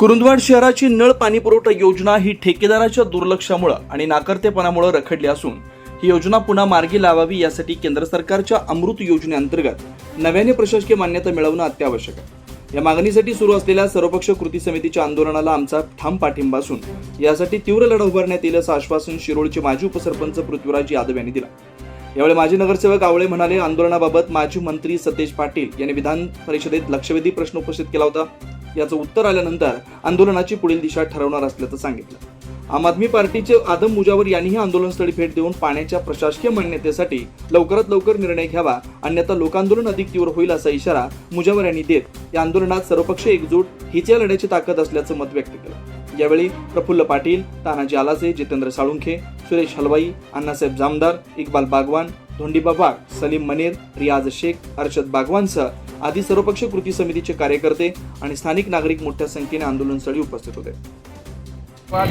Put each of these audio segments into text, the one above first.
कुरुंदवाड शहराची नळ पाणी पुरवठा योजना ही ठेकेदाराच्या दुर्लक्षामुळे आणि नाकर्तेपणामुळे रखडली असून ही योजना पुन्हा मार्गी लावावी यासाठी केंद्र सरकारच्या अमृत योजनेअंतर्गत नव्याने प्रशासकीय मान्यता मिळवणं अत्यावश्यक आहे. या मागणीसाठी सुरू असलेल्या सर्वपक्ष कृती समितीच्या आंदोलनाला आमचा ठाम पाठिंबा असून यासाठी तीव्र लढा उभारण्यात येईल असं आश्वासन शिरोळचे माजी उपसरपंच पृथ्वीराज यादव यांनी दिला. यावेळी माजी नगरसेवक आवळे म्हणाले आंदोलनाबाबत माजी मंत्री सतेज पाटील यांनी विधान परिषदेत लक्षवेधी प्रश्न उपस्थित केला होता. याचं उत्तर आल्यानंतर आंदोलनाची पुढील दिशा ठरवणार असल्याचं सांगितलं. आम आदमी पार्टीचे आदम मुजावर यांनीही आंदोलनस्थळी भेट देऊन पाण्याच्या प्रशासकीय मान्यतेसाठी लवकरात लवकर निर्णय घ्यावा अन्यथा लोकांदोलन अधिक तीव्र होईल असा इशारा मुजावर यांनी देत या आंदोलनात सर्वपक्षीय एकजूट हिच्या या लढ्याची ताकद असल्याचं मत व्यक्त केलं. यावेळी प्रफुल्ल पाटील तानाजी आलासे जितेंद्र साळुंखे सुरेश हलवाई अण्णासाहेब जामदार इक्बाल बागवान धोंडीबा वाघ सलीम मनेर रियाज शेख अर्षद बागवानसह आदी सर्वपक्षीय कृती समितीचे कार्यकर्ते आणि स्थानिक नागरिक मोठ्या संख्येने आंदोलनस्थळी उपस्थित होते. वा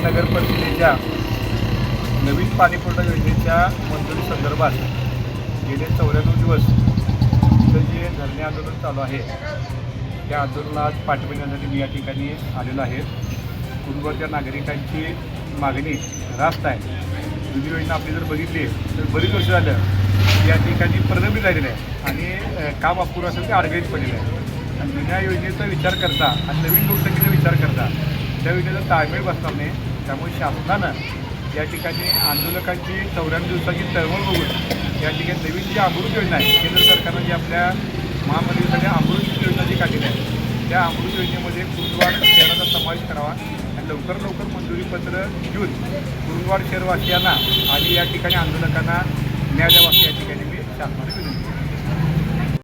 नवीन पाणीपुरवठा योजनेच्या मंजुरी संदर्भात गेले चौऱ्याण्णव दिवस इथं जे धरणे आंदोलन चालू आहे त्या आंदोलनात पाठिंबा देण्यासाठी मी या ठिकाणी आलेलो आहे. कुटुंबाच्या नागरिकांची मागणी रास्त आहे. जुनी योजना आपली जर बघितली तर बरीच वर्ष झालं. या ठिकाणी प्रलंबित झालेलं आहे. आणि काम अपुरं असेल ते अडगळीत पडलेलं आहे. आणि जुन्या योजनेचा विचार करता आणि नवीन लोकसंख्येचा विचार करता त्या योजनेचा ताळमेळ बसणार नाही त्यामुळे शासनानं या ठिकाणी आंदोलकांची चौऱ्याण्णव दिवसाची तळमळ बघून या ठिकाणी नवीन जी अमृत योजना आहे केंद्र सरकारनं जी आपल्या महामंडळीसाठी अमृत योजना जी काढलेली आहे त्या अमृत योजनेमध्ये कुरुंदवाड शहराचा समावेश करावा आणि लवकर लवकर मंजुरीपत्र घेऊन कुरुंदवाड शहरवासियांना आणि या ठिकाणी आंदोलकांना न्याय द्यावा